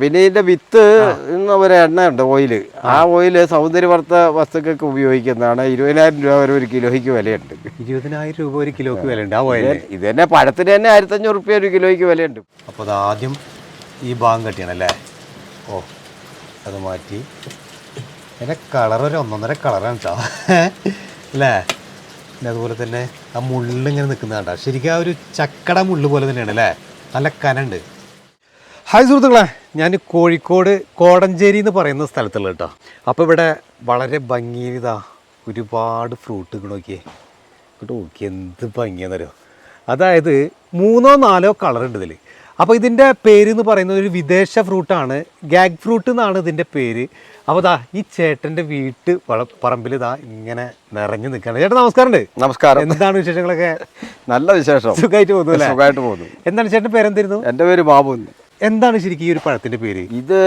പിന്നെ ഇതിന്റെ വിത്ത് എന്ന ഒരു എണ്ണയുണ്ട് ഓയിൽ. ആ ഓയിൽ സൗന്ദര്യവർത്ത വസ്തുക്കൾക്ക് ഉപയോഗിക്കുന്നതാണ്. ഇരുപതിനായിരം രൂപ വരെ ഒരു കിലോയ്ക്ക് വിലയുണ്ട്. ഇരുപതിനായിരം രൂപ ഒരു കിലോയ്ക്ക് വിലയുണ്ട്. ആ ഓയിൽ ഇത് തന്നെ പഴത്തിന് തന്നെ ആയിരത്തഞ്ഞൂറ് റുപ്യ ഒരു കിലോയ്ക്ക് വിലയുണ്ട്. അപ്പോൾ അത് ആദ്യം ഈ ഭാഗം കെട്ടിയാണല്ലേ ഓ അത് മാറ്റി. എന്റെ കളർ ഒരു ഒന്നൊന്നര കളറാണ് കേട്ടോ അല്ലേ? പിന്നെ അതുപോലെ തന്നെ ആ മുള്ളിങ്ങനെ നിൽക്കുന്ന കണ്ടാ? ശരിക്കും ആ ഒരു ചക്കട മുള്ളു പോലെ തന്നെയാണ് അല്ലേ? നല്ല കനണ്ട്. ഹായ് സുഹൃത്തുക്കളെ ഞാൻ കോഴിക്കോട് കോടഞ്ചേരി എന്ന് പറയുന്ന സ്ഥലത്തുള്ള കേട്ടോ. അപ്പോൾ ഇവിടെ വളരെ ഭംഗിയതാ ഒരുപാട് ഫ്രൂട്ടുകൾ നോക്കിയേ. ഇങ്ങോട്ട് നോക്കി എന്ത് ഭംഗിയെന്നറിയോ? അതായത് മൂന്നോ നാലോ കളർ ഉണ്ട് ഇതിൽ അപ്പോൾ ഇതിന്റെ പേര് എന്ന് പറയുന്നത് ഒരു വിദേശ ഫ്രൂട്ടാണ് ഗാഗ് ഫ്രൂട്ട് എന്നാണ് ഇതിന്റെ പേര്. അപ്പോൾ ദാ ഈ ചേട്ടന്റെ വീട്ട് പറമ്പിൽ ഇതാ ഇങ്ങനെ നിറഞ്ഞു നിൽക്കുകയാണ്. ചേട്ടൻ നമസ്കാരമുണ്ട്. നമസ്കാരം. എന്താണ് വിശേഷങ്ങളൊക്കെ? നല്ല വിശേഷം. സുഖമായിട്ട് പോകുന്നു സുഖമായിട്ട് പോകുന്നു. എന്താണ് ചേട്ടന്റെ പേരെന്തായിരുന്നു? എന്റെ പേര് ബാബു എന്ന്. എന്താണ് ശരിക്കും ഈ ഒരു പഴത്തിന്റെ പേര്? ഇത്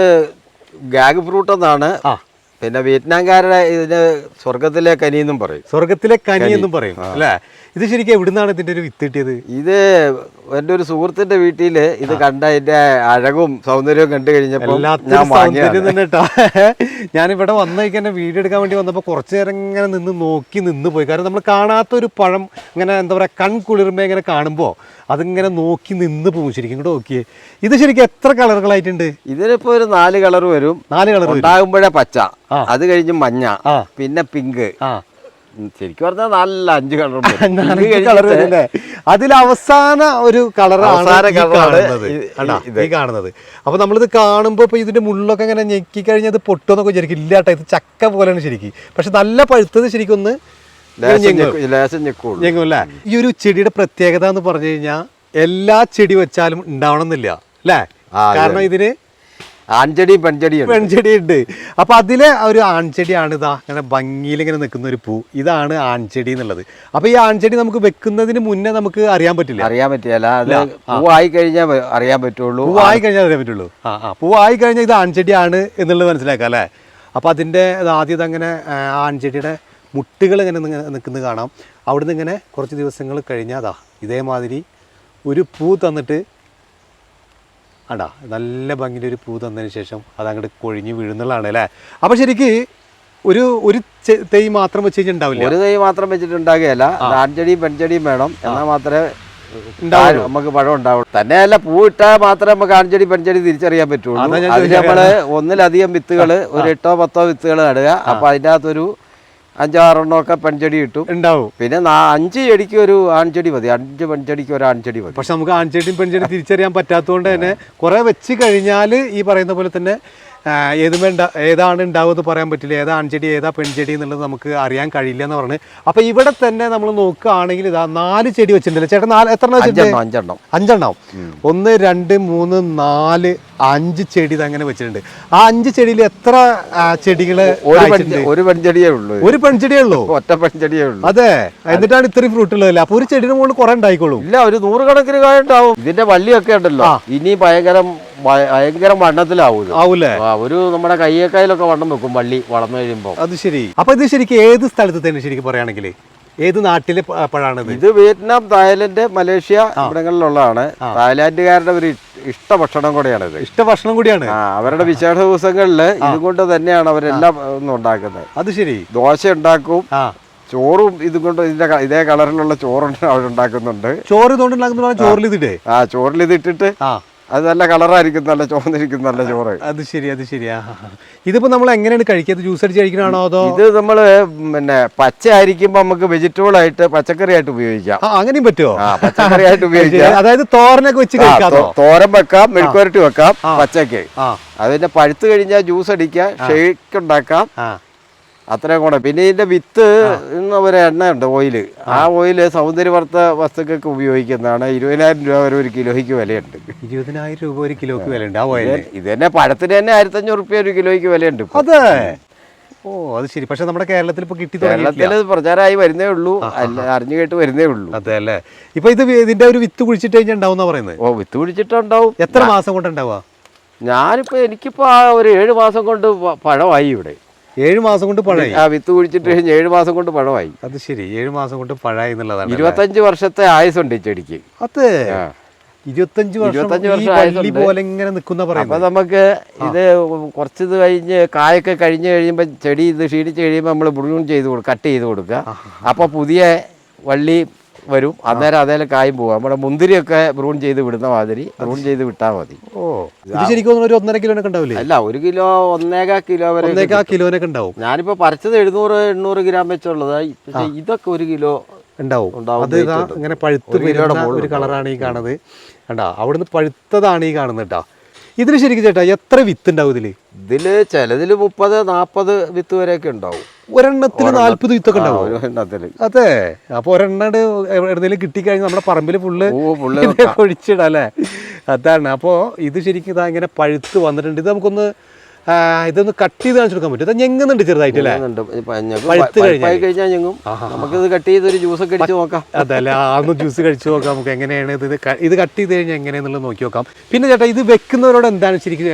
ഗാഗ് ഫ്രൂട്ട് എന്നാണ്. ആ. പിന്നെ വിയറ്റ്നാംകാരുടെ ഇതിന് സ്വർഗത്തിലെ കനി എന്നും പറയും. സ്വർഗത്തിലെ കനി എന്നും പറയും അല്ലേ? ഇത് ശരിക്കും എവിടുന്നാണ് ഇതിന്റെ ഒരു വിത്ത് കിട്ടിയത്? ഇത് എന്റെ ഒരു സുഹൃത്തിന്റെ വീട്ടിൽ ഇത് കണ്ട അതിന്റെ അഴകും സൗന്ദര്യവും കണ്ടു കഴിഞ്ഞപ്പോൾ ഞാൻ ഞാനിവിടെ വന്നേക്ക് എന്നെ വീഡിയോ എടുക്കാൻ വേണ്ടി വന്നപ്പോൾ കുറച്ചു നേരം ഇങ്ങനെ നിന്ന് നോക്കി നിന്ന് പോയി. കാരണം നമ്മൾ കാണാത്ത ഒരു പഴം ഇങ്ങനെ എന്താ പറയുക കൺകുളിർമ ഇങ്ങനെ കാണുമ്പോൾ അതിങ്ങനെ നോക്കി നിന്ന് പോകും ശരിക്കും. കൂടെ നോക്കിയേ. ഇത് ശരിക്കും എത്ര കളറുകളായിട്ടുണ്ട്? ഇതിനിപ്പോ ഒരു നാല് കളർ വരും. നാല് കളർ ഉണ്ടാകുമ്പോഴേ പച്ച. അത് കഴിഞ്ഞ് മഞ്ഞ പിന്നെ പിങ്ക്. ശരിക്കും പറഞ്ഞാൽ നല്ല അഞ്ച് കളർ അതിൽ അവസാന ഒരു കളറാണ് കാണുന്നത്. ഈ കാണുന്നത്. അപ്പൊ നമ്മളിത് കാണുമ്പോൾ ഇപ്പൊ ഇതിന്റെ മുള്ളൊക്കെ ഇങ്ങനെ ഞെക്കി കഴിഞ്ഞാൽ അത് പൊട്ടുമെന്നൊക്കെ ശരിക്കും ഇല്ല കേട്ടോ ഇത് ചക്ക പോലെയാണ് ശരിക്കും. പക്ഷെ നല്ല പഴുത്തത് ശരിക്കും ഒന്ന് ലേശം ഈ ഒരു ചെടിയുടെ പ്രത്യേകത എന്ന് പറഞ്ഞു കഴിഞ്ഞാൽ എല്ലാ ചെടി വെച്ചാലും ഉണ്ടാവണം എന്നില്ല അല്ലേ കാരണം ഇതിന് ആൺചെടിയും പെൺചെടി പെൺചെടി ഉണ്ട് അപ്പൊ അതിലെ ഒരു ആൺചെടിയാണ് ഇതാ അങ്ങനെ ഭംഗിയിൽ ഇങ്ങനെ നിൽക്കുന്ന ഒരു പൂ. ഇതാണ് ആൺചെടി എന്നുള്ളത്. അപ്പൊ ഈ ആൺചെടി നമുക്ക് വെക്കുന്നതിന് മുന്നേ നമുക്ക് അറിയാൻ പറ്റില്ല. അറിയാൻ പറ്റില്ല. പൂവായി കഴിഞ്ഞാൽ അറിയാൻ പറ്റുള്ളൂ. പൂവായി കഴിഞ്ഞാൽ അറിയാൻ പറ്റുള്ളൂ. ആ ആ. പൂവായി കഴിഞ്ഞാൽ ഇത് ആൺചെടിയാണ് എന്നുള്ളത് മനസ്സിലാക്കാം അല്ലേ? അപ്പോൾ അതിന്റെ ഇത് ആദ്യം ഇതങ്ങനെ ആ, ആൺചെടിയുടെ മുട്ടുകൾ ഇങ്ങനെ നിൽക്കുന്നത് കാണാം. അവിടുന്ന് ഇങ്ങനെ കുറച്ച് ദിവസങ്ങൾ കഴിഞ്ഞാൽ അതാ ഇതേമാതിരി ഒരു പൂ തന്നിട്ട് അടാ നല്ല ഭംഗിന്റെ ഒരു പൂ തന്നതിന് ശേഷം അത് അങ്ങോട്ട് കൊഴിഞ്ഞ് വീഴുന്നുള്ളതാണ് അല്ലേ? അപ്പോൾ ശരിക്ക് ഒരു ഒരു തൈ മാത്രം വെച്ച് കഴിഞ്ഞാൽ ഒരു തൈ മാത്രം വെച്ചിട്ട് ഉണ്ടാകുകയല്ല. ആൺചെടിയും പെൺചെടിയും വേണം. എന്നാൽ മാത്രമേ. നമുക്ക് പഴം ഉണ്ടാവുള്ളൂ. തന്നെയല്ല പൂ ഇട്ടാൽ മാത്രമേ നമുക്ക് ആൺചെടി പെൺചെടി തിരിച്ചറിയാൻ പറ്റുള്ളൂ. അത് അതിന് നമ്മൾ ഒന്നിലധികം വിത്തുകൾ ഒരു എട്ടോ പത്തോ വിത്തുകൾ നടുക. അപ്പൊ അതിന്റെ അകത്തൊരു അഞ്ചാറെണ്ണോ ഒക്കെ പെൺചെടി കിട്ടും ഉണ്ടാവും. പിന്നെ അഞ്ച് ചെടിക്ക് ഒരു ആൺചെടി മതി. അഞ്ച് പെൺചെടിക്ക് ഒരു ആൺചെടി മതി. പക്ഷെ നമുക്ക് ആൺചെടിയും പെൺചെടിയും തിരിച്ചറിയാൻ പറ്റാത്തതുകൊണ്ട് തന്നെ കുറെ വെച്ച് കഴിഞ്ഞാൽ ഈ പറയുന്ന പോലെ തന്നെ ഏതുമേ വേണ്ട ഏതാണ് ഉണ്ടാവുമെന്ന് പറയാൻ പറ്റില്ല. ഏതാ ആൺചെടി ഏതാ പെൺചെടി എന്നുള്ളത് നമുക്ക് അറിയാൻ കഴിയില്ല എന്ന് പറഞ്ഞു. അപ്പൊ ഇവിടെ തന്നെ നമ്മൾ നോക്കുകയാണെങ്കിൽ ഇതാ നാല് ചെടി വെച്ചിട്ടുണ്ടല്ലോ? ചേട്ടൻ നാല് എത്ര അഞ്ചെണ്ണം അഞ്ചെണ്ണം. ഒന്ന് രണ്ട് മൂന്ന് നാല് അഞ്ച് ചെടി അങ്ങനെ വെച്ചിട്ടുണ്ട്. ആ അഞ്ച് ചെടിയിൽ എത്ര ചെടികൾ ഒരു? പെൺചെടിയേ ഉള്ളൂ. ഒരു പെൺചെടിയേ ഉള്ളൂ? ഒറ്റ പെൺചെടിയേ ഉള്ളൂ. അതെ. എന്നിട്ടാണ് ഇത്രയും ഫ്രൂട്ട് ഉള്ളതല്ലേ? അപ്പൊ ഒരു ചെടിയുടെ മുകളിൽ കുറെ ഉണ്ടായിക്കോളും. ഇല്ല ഒരു നൂറുകണക്കിന് കായുണ്ടാവും ഇതിന്റെ വള്ളിയൊക്കെ ഉണ്ടല്ലോ. ഇനി ഭയങ്കര ഭയ- ഭയങ്കര വണ്ണത്തിലാവും. ആവൂലേ? ഒരു നമ്മുടെ കയ്യേക്കായലൊക്കെ വണ്ണം വെക്കും വള്ളി വളർന്നു കഴിയുമ്പോ. അത് ശരി. അപ്പൊ ഇത് ശരിക്കും ഏത് സ്ഥലത്ത് തന്നെ ശരിക്കും പറയുകയാണെങ്കിൽ ഏത് നാട്ടിലെ പഴാണ് പഴാണിത് ഇത് വിയറ്റ്നാം തായ്ലൻഡ് മലേഷ്യ ഇവിടങ്ങളിലുള്ളതാണ്. തായ്ലാന്റുകാരുടെ ഒരു ഇഷ്ട ഭക്ഷണം കൂടിയാണ് ഇത് ഇഷ്ട ഭക്ഷണം കൂടിയാണ്? അവരുടെ വിശേഷ ദിവസങ്ങളിൽ ഇതുകൊണ്ട് തന്നെയാണ് അവരെല്ലാം ഒന്നും ഉണ്ടാക്കുന്നത്. അത് ശരി. ദോശ ഉണ്ടാക്കും. ചോറും ഇതും കൊണ്ട് ഇതിന്റെ ഇതേ കളറിലുള്ള ചോറുണ്ട് അവരുണ്ടാക്കുന്നുണ്ട് ചോറ് ഇതുകൊണ്ടുണ്ടാക്കുന്ന ചോറിൽ ഇതിട്ടേ ആ ചോറിൽ ഇതിട്ടിട്ട് ആ. അത് നല്ല കളറായിരിക്കും നല്ല ചോന്നിരിക്കും നല്ല ചോറ്. അത് ശരി അത് ശരി. ആ ആ, ആ. ഇതിപ്പോ നമ്മൾ എങ്ങനെയാണ് കഴിക്കുന്നത് ജ്യൂസ് അടിച്ച് കഴിക്കണാണോ അതോ? ഇത് നമ്മൾ പിന്നെ പച്ച ആയിരിക്കുമ്പോ നമുക്ക് വെജിറ്റബിൾ ആയിട്ട് പച്ചക്കറി ആയിട്ട് ഉപയോഗിക്കാം. ആ അങ്ങനെയും പറ്റുമോ ആ പച്ചക്കറി ആയിട്ട് ഉപയോഗിക്കാം. അതായത് തോരനൊക്കെ വെച്ച് ആ, കഴിക്കാതോ? തോ- തോരൻ വെക്കാം മെഴുക്കുരട്ടി വെക്കാം പച്ചക്ക്. ആ. അതിന്റെ പഴുത്ത് കഴിഞ്ഞാൽ ജ്യൂസ് അടിക്കാം ഷേക്ക് ഉണ്ടാക്കാം. ആ. അത്രയും കൂടെ. പിന്നെ ഇതിന്റെ വിത്ത് എന്ന ഒരു എണ്ണയുണ്ട് ഓയിൽ. ആ. ഓയിൽ സൗന്ദര്യവർത്ത വസ്തുക്കൾക്ക് ഉപയോഗിക്കുന്നതാണ്. ഇരുപതിനായിരം രൂപ വരെ ഒരു കിലോയ്ക്ക് വിലയുണ്ട്. ഇരുപതിനായിരം രൂപ ഒരു കിലോയ്ക്ക് വിലയുണ്ട് ആ ഓയിൽ. ഇത് തന്നെ പഴത്തിന് തന്നെ ആയിരത്തഞ്ഞൂറ് റുപ്യ ഒരു കിലോയ്ക്ക് വിലയുണ്ട് അതെ. ഓ അത് ശരി. പക്ഷെ നമ്മുടെ കേരളത്തിൽ ഇപ്പൊ കിട്ടി കേരളത്തിൽ പ്രചാരമായി വരുന്നേ ഉള്ളൂ. അല്ല അറിഞ്ഞു കേട്ട് വരുന്നേ ഉള്ളൂ. അതെ അല്ലേ? ഇപ്പൊ ഇത് ഇതിന്റെ ഒരു വിത്ത് കുഴിച്ചിട്ട് കഴിഞ്ഞാൽ ഉണ്ടാവും പറയുന്നത്? ഓ വിത്ത് കുഴിച്ചിട്ടുണ്ടാവും. എത്ര മാസം കൊണ്ട് ഉണ്ടാവുക? ഞാനിപ്പോ എനിക്കിപ്പോ ആ ഒരു ഏഴ് മാസം കൊണ്ട് പഴമായി ഇവിടെ. ഏഴ് മാസം കൊണ്ട് പഴമായി ആ വിത്ത് കുഴിച്ചിട്ട് കഴിഞ്ഞ് ഏഴ് മാസം കൊണ്ട് പഴമായി. അത് ശരി. ഏഴ് മാസം കൊണ്ട് പഴായി എന്നുള്ളതാണ് ഇരുപത്തഞ്ച് വർഷത്തെ ആയുസുണ്ട് ഈ ചെടിക്ക് അതെ. ഇരുപത്തഞ്ച് വർഷം പോലെ ഇങ്ങനെ അപ്പൊ നമുക്ക് ഇത് കുറച്ച് ഇത് കഴിഞ്ഞ് കായൊക്കെ കഴിഞ്ഞ് കഴിയുമ്പോൾ ചെടി ഇത് ക്ഷീണിച്ച് കഴിയുമ്പോൾ നമ്മൾ ബ്രൂൺ ചെയ്ത് കൊടുക്കുക കട്ട് ചെയ്ത് കൊടുക്കുക. അപ്പോൾ പുതിയ വള്ളി വരും. അന്നേരം അതേലും കായും പോകും നമ്മുടെ മുന്തിരിയൊക്കെ ബ്രൂൺ ചെയ്ത് വിടുന്ന മാതിരി ബ്രൂൺ ചെയ്ത് വിട്ടാൽ മതി. ഓ. ഇത് ശരിക്കും ഒരു ഒന്നര കിലോനൊക്കെ ഉണ്ടാവില്ലേ? അല്ല ഒരു കിലോ ഒന്നേകാ കിലോ വരെ കിലോനൊക്കെ ഉണ്ടാവും. ഞാനിപ്പോ പറിച്ചത് എഴുന്നൂറ് എണ്ണൂറ് ഗ്രാം വെച്ചുള്ളത്. ഇതൊക്കെ ഒരു കിലോ ഉണ്ടാവും. അത്. ഇങ്ങനെ പഴുത്ത് ഒരു കളറാണ് ഈ കാണുന്നത്. കണ്ടാ അവിടുന്ന് പഴുത്തതാണ് ഈ കാണുന്നത് കേട്ടാ. ഇതിന് ശരിക്കും ചേട്ടാ എത്ര വിത്ത് ഉണ്ടാവും ഇതിൽ? ഇതിൽ ചിലതിൽ മുപ്പത് നാപ്പത് വിത്ത് വരെയൊക്കെ ഉണ്ടാവും. ഒരെണ്ണത്തിന് നാല്പത് വിത്തൊക്കെ ഉണ്ടാവും? ഒരു അതെ അപ്പൊ ഒരെണ്ണ എവിടെയെങ്കിലും കിട്ടിക്കഴിഞ്ഞാൽ നമ്മുടെ പറമ്പിൽ ഫുള്ള് ഒഴിച്ചിടാം അല്ലേ? അതാണ്. അപ്പോ ഇത് ശരിക്കും ഇതാ ഇങ്ങനെ പഴുത്ത് വന്നിട്ടുണ്ട്. ഇത് നമുക്കൊന്ന് ഇതൊന്ന് കട്ട് ചെയ്ത് കാണിച്ചു കൊടുക്കാൻ പറ്റും. ഞെങ്ങുന്നുണ്ട് ചെറുതായിട്ട് അല്ലേ പഴുത്ത്. കഴിഞ്ഞാൽ ഞങ്ങും. നമുക്കിത് കട്ട് ചെയ്ത് ഒരു ജ്യൂസ് ഒക്കെ അടിച്ച് നോക്കാം. അതല്ല ആന്ന് ജ്യൂസ് കഴിച്ചു നോക്കാം നമുക്ക് എങ്ങനെയാണ് ഇത് ഇത് കട്ട് ചെയ്ത് കഴിഞ്ഞാൽ എങ്ങനെയാന്നുള്ളത് നോക്കി നോക്കാം. പിന്നെ ചേട്ടാ ഇത് വെക്കുന്നവരോട് എന്താണ് ശരിക്കും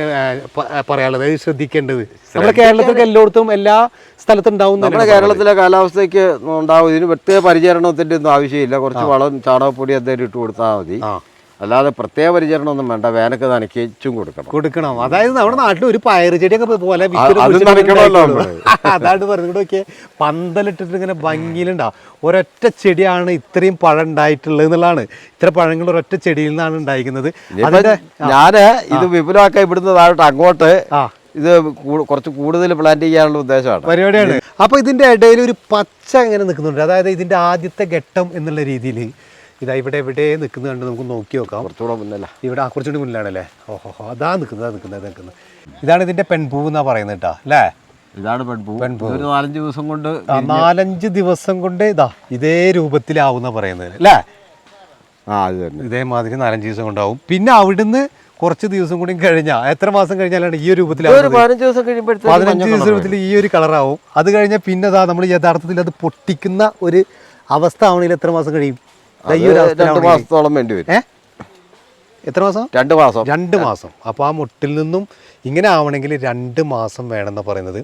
പറയാനുള്ളത്? അത് ശ്രദ്ധിക്കേണ്ടത്. നമ്മുടെ കേരളത്തിലൊക്കെ എല്ലായിടത്തും എല്ലാ സ്ഥലത്തും ഉണ്ടാവും നമ്മുടെ കേരളത്തിലെ കാലാവസ്ഥയ്ക്ക് ഉണ്ടാവും. ഇതിന് പ്രത്യേക പരിചരണത്തിന്റെ ഒന്നും ആവശ്യമില്ല. കുറച്ച് വളം ചാണകപ്പൊടി എന്തായാലും ഇട്ട് കൊടുത്താൽ മതി. അല്ലാതെ പ്രത്യേക പരിചരണമൊന്നും വേണ്ട. വേനക്ക് നനയ്ക്കും കൊടുക്കണം. കൊടുക്കണം. അതായത് നമ്മുടെ നാട്ടിൽ ഒരു പയറ് ചെടിയൊക്കെ പോലെ വിത്തിൽ പറഞ്ഞു ഓക്കെ. അതാണ് പറഞ്ഞത്. നോക്കിയേ. പന്തലിട്ടിട്ട് ഇങ്ങനെ ഭംഗിയിലുണ്ടാവും. ഒരൊറ്റ ചെടിയാണ് ഇത്രയും പഴം ഉണ്ടായിട്ടുള്ളത് എന്നുള്ളതാണ്. ഇത്ര പഴങ്ങൾ ഒരൊറ്റ ചെടിയിൽ നിന്നാണ് ഉണ്ടായിരിക്കുന്നത് അതിന്റെ ഞാൻ ഇത് വിപുലമാക്കാൻ ഇവിടുന്ന് താഴോട്ട് അങ്ങോട്ട് ഇത് കുറച്ച് കൂടുതൽ പ്ലാന്റ് ചെയ്യാനുള്ള ഉദ്ദേശമാണ്. പരിപാടിയാണ്. അപ്പൊ ഇതിന്റെ ഇടയിൽ ഒരു പച്ച ഇങ്ങനെ നിൽക്കുന്നുണ്ട്. അതായത് ഇതിന്റെ ആദ്യത്തെ ഘട്ടം എന്നുള്ള രീതിയിൽ ഇതാ ഇവിടെ എവിടെ നിൽക്കുന്നത് കണ്ട് നമുക്ക് നോക്കി നോക്കാം. കുറച്ചുകൂടെ മുന്നല്ല ഇവിടെ ആ കുറച്ചുകൂടി മുന്നിലാണല്ലേ? ഓഹോ അതാ നിൽക്കുന്നത് അതാ നിൽക്കുന്നത് നിൽക്കുന്നത്. ഇതാണ് ഇതിന്റെ പെൺപൂവ് എന്നാ പറയുന്നത് കേട്ടോ അല്ലേ? ഇതാണ് പെൺപൂ ഒരു നാലഞ്ച് ദിവസം കൊണ്ട് നാലഞ്ച് ദിവസം കൊണ്ട് ഇതാ ഇതേ രൂപത്തിലാവുന്ന പറയുന്നത് അല്ലേ? ആ അത് തന്നെ. ഇതേമാതിരി നാലഞ്ച് ദിവസം കൊണ്ടാവും. പിന്നെ അവിടുന്ന് കുറച്ച് ദിവസം കൂടി കഴിഞ്ഞാൽ എത്ര മാസം കഴിഞ്ഞാലാണ് ഈ ഒരു രൂപത്തിൽ പതിനഞ്ച് ദിവസം പതിനഞ്ച് ദിവസം ദിവസത്തിൽ ഈ ഒരു കളറാവും. അത് കഴിഞ്ഞാൽ പിന്നെ നമ്മൾ യഥാർത്ഥത്തിൽ അത് പൊട്ടിക്കുന്ന ഒരു അവസ്ഥ ആവണെങ്കിൽ എത്ര മാസം കഴിയും. രണ്ട് മാസത്തോളം വേണ്ടി വരും. എത്ര മാസം? രണ്ട് മാസം. രണ്ട് മാസം. അപ്പോൾ ആ മുട്ടിൽ നിന്നും ഇങ്ങനെ ആവണമെങ്കിൽ രണ്ട് മാസം വേണമെന്നാണ് പറയുന്നത്.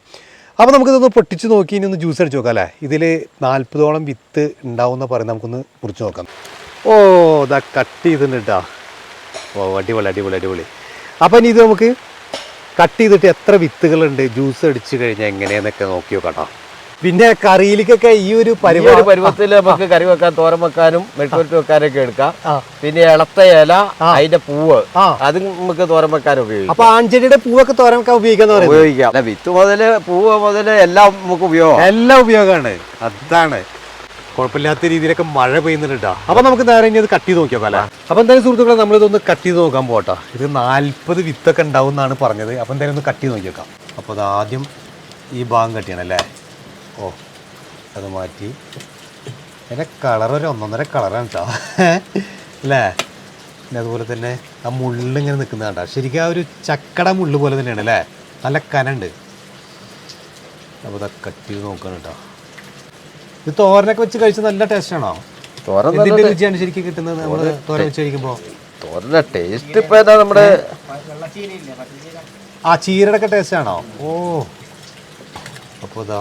അപ്പോൾ നമുക്കിതൊന്ന് പൊട്ടിച്ച് നോക്കി ഇനി ഒന്ന് ജ്യൂസ് അടിച്ച് നോക്കാം അല്ലേ ഇതിൽ നാൽപ്പതോളം വിത്ത് ഉണ്ടാവും പറയുന്നത് നമുക്കൊന്ന് മുറിച്ച് നോക്കാം. ഓ ഇതാ കട്ട് ചെയ്തിട്ടുണ്ട് കേട്ടോ ഓ അടിപൊളി അടിപൊളി അടിപൊളി. അപ്പോൾ ഇനി ഇത് നമുക്ക് കട്ട് ചെയ്തിട്ട് എത്ര വിത്തുകളുണ്ട്? ജ്യൂസ് അടിച്ച് കഴിഞ്ഞാൽ എങ്ങനെയെന്നൊക്കെ നോക്കി നോക്കാം കേട്ടോ പിന്നെ കറിയിലേക്കൊക്കെ ഈ ഒരു പരിപാടി പരുവത്തിൽ നമുക്ക് കറി വെക്കാൻ തോരൻ വെക്കാനും മെഴുക്കുവരട്ടി വെക്കാനൊക്കെ എടുക്കാം. പിന്നെ ഇളത്ത ഇല അതിന്റെ പൂവ്. അത് നമുക്ക് തോരൻ വെക്കാൻ ഉപയോഗിക്കാം. അപ്പൊ ആഞ്ചലിയുടെ പൂവൊക്കെ തോരനൊക്കെ ഉപയോഗിക്കാന്ന് പറയുന്നത്? ഉപയോഗിക്കാം. അല്ല, വിത്ത് മുതൽ പൂവ് മുതൽ എല്ലാം നമുക്ക് ഉപയോഗം. എല്ലാം ഉപയോഗമാണ്. അതാണ്. കുഴപ്പമില്ലാത്ത രീതിയിലൊക്കെ മഴ പെയ്യുന്നുണ്ട്. അപ്പൊ നമുക്ക് നേരെ ഇനി അത് കട്ട് ചെയ്ത് നോക്കിയാൽ അല്ലേ അപ്പൊ എന്തായാലും സുഹൃത്തുക്കളെ നമ്മളിതൊന്ന് കട്ട് ചെയ്ത് നോക്കാൻ പോട്ടാ. ഇത് നാല്പത് വിത്തൊക്കെ ഉണ്ടാവും എന്നാണ് പറഞ്ഞത്. അപ്പൊ എന്തായാലും ഒന്ന് കട്ട് ചെയ്ത് നോക്കിയേക്കാം. അപ്പോൾ അത് ആദ്യം ഈ ഭാഗം കട്ട് ചെയ്യണം അല്ലേ? ഓ അത് മാറ്റി. അതിന്റെ കളർ ഒരു ഒന്നൊന്നര കളറാണ് കേട്ടോ അല്ലേ? പിന്നെ അതുപോലെ തന്നെ ആ മുള്ളിങ്ങനെ നിൽക്കുന്ന കണ്ടോ? ശരിക്കും ആ ഒരു ചക്കട മുള്ളു പോലെ തന്നെയാണ് അല്ലേ? നല്ല കനുണ്ട്. അപ്പോൾ ഇതാ കട്ട് ചെയ്ത് നോക്കണം കേട്ടോ ഇത് തോരനൊക്കെ വെച്ച് കഴിച്ച നല്ല ടേസ്റ്റാണോ തോരൻ എന്തിന്റെ രുചിയാണ് ശരിക്കും കിട്ടുന്നത് നമ്മൾ തോരൻ വെച്ച് കഴിക്കുമ്പോൾ തോരന്റെ ടേസ്റ്റ് ഇപ്പോൾ ഏതാ നമ്മുടെ ആ ചീരയുടെ ഒക്കെ ടേസ്റ്റ് ആണോ? ഓ. അപ്പോൾ ഇതാ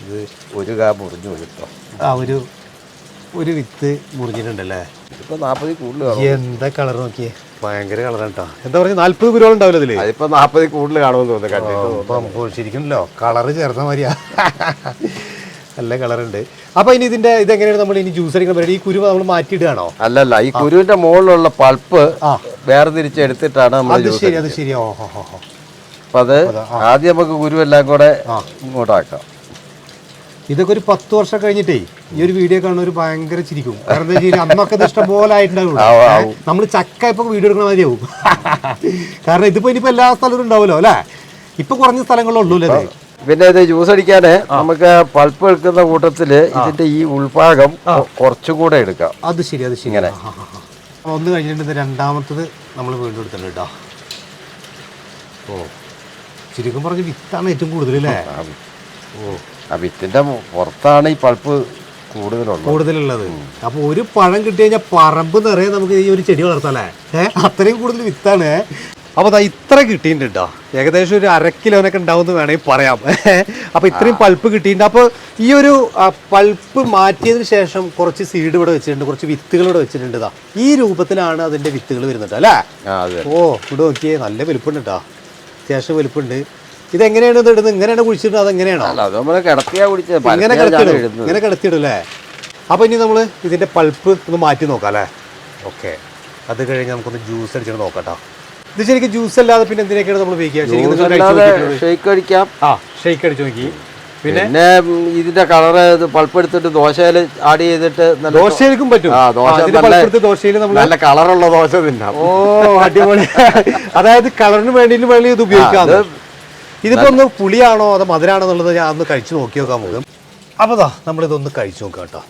ഇത് ഒരു കാ മുറിഞ്ഞു കിട്ടോ ആ ഒരു ഒരു വിത്ത് മുറിഞ്ഞിട്ടുണ്ടല്ലേ? ഇപ്പൊ നാപ്പതിൽ കൂടുതൽ എന്താ കളർ നോക്കിയേ? ഭയങ്കര കളറാണ് കേട്ടോ എന്താ പറയുക നാല്പത് കുരുവോളം ഉണ്ടാവില്ല അതിൽ അതിപ്പോ നാപ്പതിൽ കൂടുതൽ കാണുമെന്ന് തോന്നുന്നു ശരിക്കുമല്ലോ. കളറ് ചേർന്ന മതിയാ നല്ല കളറുണ്ട്. അപ്പൊ ഇനി ഇതിന്റെ ഇതെങ്ങനെയാണ് നമ്മൾ ഇനി ജ്യൂസ് പരിപാടി? ഈ കുരു നമ്മൾ മാറ്റിയിടുകയാണോ? അല്ലല്ല ഈ കുരുവിന്റെ മുകളിലുള്ള പൾപ്പ് വേറെ തിരിച്ചെടുത്തിട്ടാണ് എടുത്തിട്ടാണ് നമ്മൾ ശരി അത് ശരി. ഓ ഹോ ഹോ ഹോ. അപ്പൊ അത് ആദ്യം നമുക്ക് കുരു എല്ലാം കൂടെ. ഇങ്ങോട്ടാക്കാം. ഇതൊക്കെ ഒരു പത്ത് വർഷം കഴിഞ്ഞിട്ടേ ഈ ഒരു വീഡിയോ കാണുന്ന ഒരു ഭയങ്കര ചിരിക്കും. കാരണം എന്താ വെച്ചാൽ അന്നൊക്കെ ഇത് ഇഷ്ടം പോലെ ആയിട്ടുണ്ടാവുള്ളൂ. നമ്മൾ ചക്ക ഇപ്പൊ വീഡിയോ എടുക്കണ മതിയാവും കാരണം ഇതിപ്പോ ഇനിയിപ്പോ എല്ലാ സ്ഥലത്തും ഉണ്ടാവുമല്ലോ അല്ലേ? ഇപ്പൊ കുറഞ്ഞ സ്ഥലങ്ങളുള്ളൂ അല്ലേ പിന്നെ ഇത് ജ്യൂസ് അടിക്കാന് നമുക്ക് പൾപ്പ് എടുക്കുന്ന കൂട്ടത്തിൽ ഇതിന്റെ ഈ ഉൾഭാഗം കൊ- കുറച്ചും കൂടെ എടുക്കാം. അത് ശരി അത് ശരി. ഇങ്ങനെ. ഒന്ന് കഴിഞ്ഞിട്ട് രണ്ടാമത്തത് നമ്മൾ വീണ്ടും എടുത്തിട്ടുണ്ട് കേട്ടോ ഓ ചുരുക്കം പറഞ്ഞ വിത്താണ് ഏറ്റവും കൂടുതൽ അല്ലേ? ഓ. ആ വിത്തിന്റെ പുറത്താണ് ഈ പൾപ്പ് കൂടുതലുള്ളത്. കൂടുതലുള്ളത്. അപ്പൊ ഒരു പഴം കിട്ടി കഴിഞ്ഞാൽ പറമ്പ് നിറയെ നമുക്ക് ഈ ഒരു ചെടി വളർത്താല്ലേ? ഏഹ് അത്രയും കൂടുതൽ വിത്താണ്. അപ്പോൾ അതാ ഇത്ര കിട്ടിയിട്ടുണ്ട് കേട്ടോ ഏകദേശം ഒരു അര കിലോനൊക്കെ ഉണ്ടാവുമെന്ന് വേണമെങ്കിൽ പറയാം. അപ്പോൾ ഇത്രയും പൾപ്പ് കിട്ടിയിട്ടുണ്ട്. അപ്പോൾ ഈ ഒരു പൾപ്പ് മാറ്റിയതിന് ശേഷം കുറച്ച് സീഡ് ഇവിടെ വെച്ചിട്ടുണ്ട്. കുറച്ച് വിത്തുകൾ ഇവിടെ വെച്ചിട്ടുണ്ട് ഇതാ ഈ രൂപത്തിലാണ് അതിന്റെ വിത്തുകൾ വരുന്നത് അല്ലേ? അതെ. ഓ ഇവിടെ നോക്കിയേ നല്ല വലുപ്പമുണ്ട് കേട്ടോ അത്യാവശ്യം വലുപ്പമുണ്ട് ഇതെങ്ങനെയാണ് ഇത് ഇടുന്നത്? ഇങ്ങനെയാണ് കുഴിച്ചിടുന്നത്? അതെങ്ങനെയാണോ? ഇങ്ങനെ കിടത്തിയിടും. ഇങ്ങനെ കിടത്തിയിടല്ലേ അപ്പൊ അപ്പോൾ ഇനി നമ്മൾ ഇതിന്റെ പൾപ്പ് ഒന്ന് മാറ്റി നോക്കാം അല്ലേ? ഓക്കെ. അത് കഴിഞ്ഞ് നമുക്കൊന്ന് ജ്യൂസ് അടിച്ചിട്ട് നോക്കാം കേട്ടോ ഇത് ശരിക്കും ജ്യൂസ് അല്ലാതെ പിന്നെ എന്തിനൊക്കെയാണ് നമ്മൾ ഉപയോഗിക്കുക? ഷെയ്ക്ക് അടിക്കാം. ആ ഷെയ്ക്ക് അടിച്ചു നോക്കി. പിന്നെ? ഇതിന്റെ കളറ് പൾപ്പ് എടുത്തിട്ട് ദോശയിൽ ആഡ് ചെയ്തിട്ട് ദോശയിലേക്കും പറ്റും. ഇതിന്റെ ദോശയിൽ നല്ല കളറുള്ള ദോശ തിന്നാം. ഓ അടിപൊളി. അതായത് കളറിന് വേണ്ടിയിട്ട് വേണ്ടി ഇത് ഉപയോഗിക്കാം ഇതിപ്പോ ഒന്ന് പുളിയാണോ അതോ മധുരാണോ എന്നുള്ളത് ഞാൻ ഒന്ന് കഴിച്ചു നോക്കി നോക്കാൻ പോകും അപ്പോൾ ദാ നമ്മളിതൊന്ന് കഴിച്ചു നോക്കാം കേട്ടോ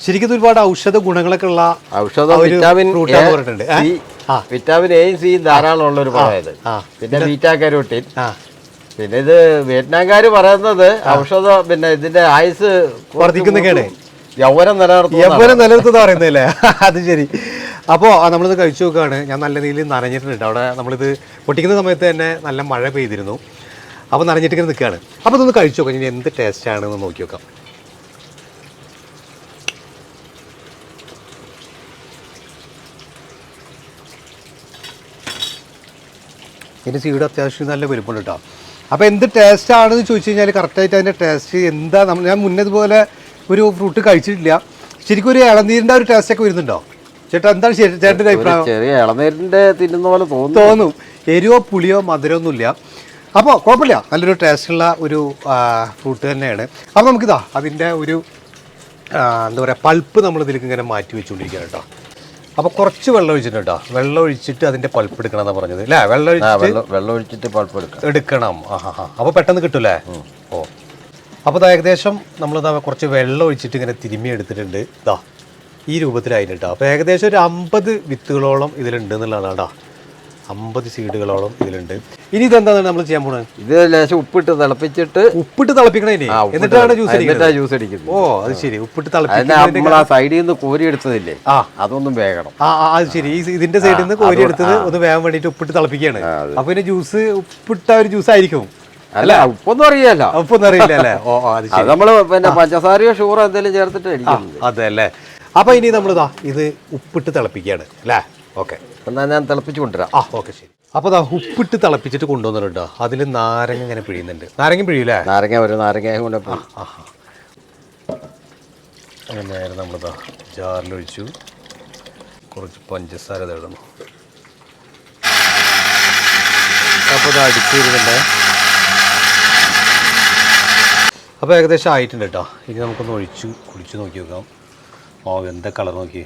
ശരിക്കും ഒരുപാട് ഔഷധ ഗുണങ്ങളൊക്കെ ഉള്ള ഔഷധ ഒരു വിറ്റാമിൻ fruit എ, ആണെന്ന് പറഞ്ഞിട്ടുണ്ട്. ഏ? സി, ആ. വിറ്റാമിൻ എയും സിയും ധാരാളം ഉള്ള ഒരു പഴയത് ആ. പിന്നെ ബീറ്റാ കരോട്ടിൻ ആ പിന്നെ ഇത് വിയറ്റ്നാംകാർ പറയുന്നത് ഔഷധ പിന്നെ ഇതിന്റെ ആയുസ് കുറച്ച് വർദ്ധിക്കുന്നൊക്കെയാണ്. കൂട്ടും. യൗവനം നിലനിർത്തും എവരെ നിലനിർത്തുന്ന പറയുന്നില്ലേ അത് ശരി അപ്പോൾ നമ്മളിത് കഴിച്ചു നോക്കുകയാണ് ഞാൻ നല്ല രീതിയിൽ നനഞ്ഞിട്ടുണ്ട് അവിടെ നമ്മളിത് പൊട്ടിക്കുന്ന സമയത്ത് തന്നെ നല്ല മഴ പെയ്തിരുന്നു അപ്പോൾ നനഞ്ഞിട്ട് ഇങ്ങനെ നിൽക്കുകയാണ്. അപ്പോൾ ഇതൊന്ന് കഴിച്ചു നോക്കാം. ഇനി എന്ത് ടേസ്റ്റ് ആണെന്ന് നോക്കി നോക്കാം. ഇതിന്റെ സീഡ് അത്യാവശ്യം നല്ല വലുപ്പമുണ്ട് കേട്ടോ അപ്പോൾ എന്ത് ടേസ്റ്റ് ആണെന്ന് ചോദിച്ചു കഴിഞ്ഞാൽ കറക്റ്റായിട്ട് അതിന്റെ ടേസ്റ്റ് എന്താ നമ്മൾ ഞാൻ മുന്നേ ഇതുപോലെ ഒരു ഫ്രൂട്ട് കഴിച്ചിട്ടില്ല. ശരിക്കും ഒരു ഇളനീരിന്റെ ഒരു ടേസ്റ്റ് ഒക്കെ വരുന്നുണ്ടോ? ചേട്ടാ എന്താണ് ചേട്ടന്റെ അഭിപ്രായം? ചെറിയ ഇളനീരിന്റെ തിന്നുന്ന പോലെ തോന്നുന്നു. തോന്നും. എരിവോ പുളിയോ മധുരമൊന്നുമില്ല. അപ്പോൾ കുഴപ്പമില്ല. നല്ലൊരു ടേസ്റ്റുള്ള ഒരു ഫ്രൂട്ട് തന്നെയാണ്. അപ്പോൾ നമുക്കിതാ അതിന്റെ ഒരു എന്താ പറയുക പൾപ്പ് നമ്മൾ ഇതിലേക്ക് ഇങ്ങനെ മാറ്റി വെച്ചുകൊണ്ടിരിക്കുകയാണ് കേട്ടോ. അപ്പോൾ കുറച്ച് വെള്ളം ഒഴിച്ചിട്ടുണ്ട് കേട്ടോ. വെള്ളം ഒഴിച്ചിട്ട് അതിന്റെ പൾപ്പ് എടുക്കണം എന്നാണ് പറഞ്ഞത്. അല്ലേ വെള്ളം ഒഴിച്ചിട്ട് വെള്ളം ഒഴിച്ചിട്ട് പൾപ്പ് എടുക്കണം എടുക്കണം. ആ ഹാ. ഹാ അപ്പോൾ പെട്ടെന്ന് കിട്ടൂലേ? ഓ. അപ്പോൾ ഇത് ഏകദേശം നമ്മളിതാ കുറച്ച് വെള്ളം ഒഴിച്ചിട്ട് ഇങ്ങനെ തിരുമ്മി എടുത്തിട്ടുണ്ട്. ഇതാ ഈ രൂപത്തിലായിട്ടോ കേട്ടോ. അപ്പോൾ ഏകദേശം ഒരു അമ്പത് വിത്തുകളോളം ഇതിലുണ്ട് എന്നുള്ളതാണ് കേട്ടോ. അമ്പത് സീഡുകളോളം ഇതിലുണ്ട്. ഇനി ഇതെന്താണ് നമ്മൾ ചെയ്യാൻ പോണത് ഇത് ലേശം ഉപ്പിട്ട് തിളപ്പിച്ചിട്ട് ഉപ്പിട്ട് തിളപ്പിക്കണേ ഇനി എന്നിട്ടാണ് ജ്യൂസ് എന്നിട്ടാ അടിക്കുന്നത് ജ്യൂസ് അടിക്കുന്നത്? ഓ അത് ശരി. ഉപ്പിട്ട് തിളപ്പിക്കുന്നത് നമ്മൾ ആ സൈഡിൽ നിന്ന് കോരി എടുത്തതില്ലേ? ആ. അതൊന്നും വേഗണം ആ അത് ശരി. ഈ ഇതിന്റെ സൈഡിൽ നിന്ന് കോരി എടുത്തത് ഒന്ന് വേഗം വേണ്ടിയിട്ട് ഉപ്പിട്ട് തിളപ്പിക്കുകയാണ്. അപ്പൊ പിന്നെ ജ്യൂസ് ഉപ്പിട്ട ഒരു ജ്യൂസ് ആയിരിക്കും. അല്ല ഉപ്പൊന്നും അറിയാലോ ഉപ്പൊന്നും അറിയില്ല അല്ലേ? ഓ അത് ശരി. നമ്മൾ പിന്നെ പഞ്ചസാരയോ ഷുഗറോ എന്തെങ്കിലും ചേർത്തിട്ട് അടിക്കുന്നത് അതെ അല്ലേ അപ്പൊ ഇനി നമ്മളിതാ ഇത് ഉപ്പിട്ട് തിളപ്പിക്കുകയാണ് അല്ലേ? ഓക്കെ. എന്നാൽ ഞാൻ തിളപ്പിച്ച് കൊണ്ടുവരാം. ആ ഓക്കെ ശരി. അപ്പോൾ ദാ ഉപ്പിട്ട് തിളപ്പിച്ചിട്ട് കൊണ്ടുവന്നിട്ടുണ്ടോ. അതിൽ നാരങ്ങ ഇങ്ങനെ പിഴിയുന്നുണ്ട്. നാരങ്ങ പിഴിയില്ലേ നാരങ്ങ ഒരു നാരങ്ങ കൊണ്ട് അങ്ങനെ നേരെ നമ്മളിതാ ജാറിലൊഴിച്ചു കുറച്ച് പഞ്ചസാര തേടണം അപ്പോൾ ഇത് അടിച്ചു വരുന്നുണ്ട് അപ്പോൾ ഏകദേശം ആയിട്ടുണ്ട് കേട്ടോ. ഇനി നമുക്കൊന്ന് ഒഴിച്ച് കുടിച്ചു നോക്കി നോക്കാം. ഓ എന്താ കളർ നോക്കി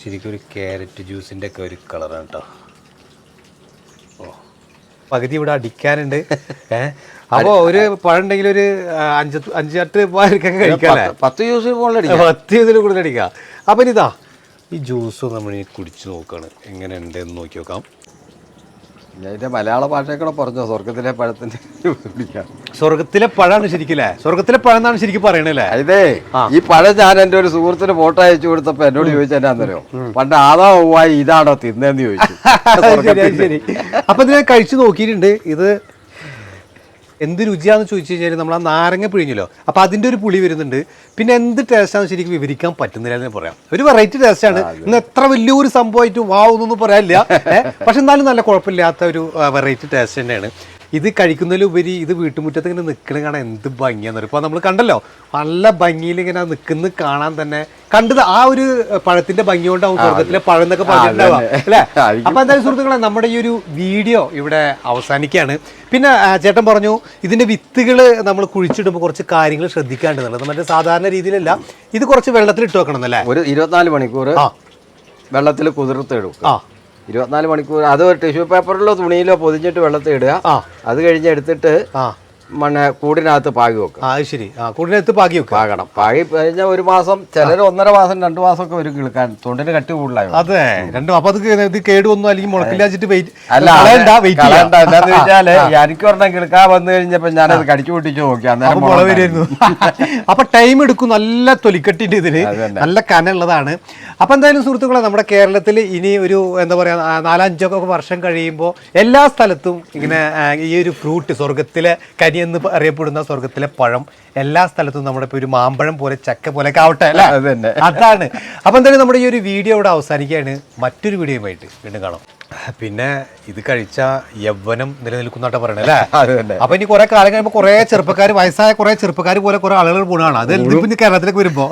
ശരിക്കും ഒരു ക്യാരറ്റ് ജ്യൂസിന്റെ ഒക്കെ ഒരു കളറാണ് കേട്ടോ ഓ. പകുതി ഇവിടെ അടിക്കാനുണ്ട്. ഏഹ് അപ്പോൾ ഒരു പഴം ഉണ്ടെങ്കിൽ ഒരു അഞ്ച് അഞ്ച് എട്ട് പാലൊക്കെ കഴിക്കാനേ പത്ത് ജ്യൂസ് പത്ത് ജ്യൂസിൽ കൂടുതൽ അടിക്കാം. അപ്പം ഇതാ ഈ ജ്യൂസ് നമ്മൾ കുടിച്ച് നോക്കുകയാണ് എങ്ങനെയുണ്ട് എന്ന് നോക്കി നോക്കാം. മലയാള ഭാഷയൊക്കെ പറഞ്ഞോ? സ്വർഗത്തിലെ പഴത്തിന്റെ സ്വർഗത്തിലെ പഴാണ് ശരിക്കില്ലേ സ്വർഗത്തിലെ പഴം എന്നാണ് ശരിക്കും പറയണല്ലേ ഇതേ ഈ പഴം ഞാൻ എന്റെ ഒരു സുഹൃത്തിന് ഫോട്ടോ അയച്ചു കൊടുത്തപ്പോ എന്നോട് ചോദിച്ചാൽ എന്നാന്നറിയോ? പണ്ട് ആദാ ഓവായി ഇതാണോ തിന്നേന്ന് ചോദിച്ചു. ശരി അപ്പൊ ഇതിനെ ഞാൻ കഴിച്ചു നോക്കിയിട്ടുണ്ട്. ഇത് എന്ത് രുചിയാന്ന് ചോദിച്ചു കഴിഞ്ഞാൽ നമ്മൾ ആ നാരങ്ങ പിഴിഞ്ഞല്ലോ. അപ്പൊ അതിന്റെ ഒരു പുളി വരുന്നുണ്ട്. പിന്നെ എന്ത് ടേസ്റ്റാന്ന് ശരിക്കും വിവരിക്കാൻ പറ്റുന്നില്ല എന്ന് പറയാം. ഒരു വെറൈറ്റി ടേസ്റ്റാണ് ഇന്ന് എത്ര വലിയൊരു സംഭവമായിട്ട് വാവുന്നൊന്നും പറയാനില്ല. പക്ഷെ എന്നാലും നല്ല കുഴപ്പമില്ലാത്ത ഒരു വെറൈറ്റി ടേസ്റ്റ് തന്നെയാണ്. ഇത് കഴിക്കുന്നതിലുപരി ഇത് വീട്ടുമുറ്റത്ത് ഇങ്ങനെ നിൽക്കണ കാണാൻ എന്ത് ഭംഗിയാന്ന് പറയും ഇപ്പോൾ നമ്മൾ കണ്ടല്ലോ നല്ല ഭംഗിയിൽ ഇങ്ങനെ നിൽക്കുന്ന കാണാൻ തന്നെ കണ്ടത് ആ ഒരു പഴത്തിന്റെ ഭംഗി കൊണ്ടാവും സ്വർഗത്തിലെ പഴം എന്നൊക്കെ പറഞ്ഞിട്ടുണ്ടാവാം അല്ലേ. അപ്പൊ എന്തായാലും സുഹൃത്തുക്കളെ നമ്മുടെ ഈ ഒരു വീഡിയോ ഇവിടെ അവസാനിക്കുകയാണ്. പിന്നെ ചേട്ടൻ പറഞ്ഞു ഇതിന്റെ വിത്തുകൾ നമ്മൾ കുഴിച്ചിടുമ്പോൾ കുറച്ച് കാര്യങ്ങൾ ശ്രദ്ധിക്കാണ്ടെന്നുള്ളത്. മറ്റേ സാധാരണ രീതിയിലല്ല ഇത് കുറച്ച് വെള്ളത്തിൽ ഇട്ട് വെക്കണം അല്ലേ ഒരു ഇരുപത്തിനാല് മണിക്കൂർ വെള്ളത്തിൽ കുതിർത്ത് ആ. ഇരുപത്തിനാല് മണിക്കൂർ അത് ടിഷ്യൂ പേപ്പറിലോ തുണിയിലോ പൊതിഞ്ഞിട്ട് വെള്ളത്തിൽ ഇടുക. ആ. അത് കഴിഞ്ഞ് എടുത്തിട്ട് ആ. മണ്ണെ കൂടിനകത്ത് പാകി വെക്കും. ആ അത് ശരി. ആ കൂടിനകത്ത് പാകി വെക്കും. പാകണം. പാകി കഴിഞ്ഞാൽ ഒരു മാസം ചിലർ ഒന്നര മാസം രണ്ട് ഒക്കെ വരും കിളുക്കാൻ. തൊണ്ടിന് കട്ടി കൂടുതലായി അതെ. രണ്ട് അപ്പൊ അത് ഇത് കേടുവന്നു അല്ലെങ്കിൽ മുളക്കില്ലാച്ചിട്ട് വെയിറ്റ് അല്ല കളയണ്ട എന്താന്ന് വെച്ചാൽ എനിക്ക് ഒരെണ്ണം കിളുക്കാൻ വന്നു കഴിഞ്ഞപ്പോ ഞാനത് കടിച്ചു പൊട്ടിച്ചു നോക്കി. അപ്പൊ അന്നേരം മുള വരുന്നു അപ്പൊ ടൈം എടുക്കും. നല്ല തൊലിക്കട്ടിന്റെ ഇതിന്. നല്ല കനുള്ളതാണ് അപ്പൊ എന്തായാലും സുഹൃത്തുക്കളെ നമ്മുടെ കേരളത്തിൽ ഇനി ഒരു എന്താ പറയാ നാലഞ്ചൊക്കെ വർഷം കഴിയുമ്പോൾ എല്ലാ സ്ഥലത്തും ഇങ്ങനെ ഈ ഒരു ഫ്രൂട്ട് സ്വർഗത്തിലെ കനി എന്ന് അറിയപ്പെടുന്ന സ്വർഗത്തിലെ പഴം എല്ലാ സ്ഥലത്തും നമ്മുടെ ഇപ്പൊ ഒരു മാമ്പഴം പോലെ ചക്ക പോലെ ആവട്ടെ അല്ലേ. അതാണ്. അപ്പൊ എന്തായാലും നമ്മുടെ ഈ ഒരു വീഡിയോ ഇവിടെ അവസാനിക്കുകയാണ്. മറ്റൊരു വീഡിയോയുമായിട്ട് വീണ്ടും കാണാം. പിന്നെ ഇത് കഴിച്ച യൗവനം നിലനിൽക്കുന്നാട്ടാ പറയണേ അല്ലേ? അപ്പൊ ഇനി കുറെ കാലം കഴിയുമ്പോൾ കുറെ ചെറുപ്പക്കാർ വയസ്സായ കുറെ ചെറുപ്പക്കാർ പോലെ കുറെ ആളുകൾ പോണാണ്. അത് പിന്നെ കേരളത്തിലേക്ക് വരുമ്പോ.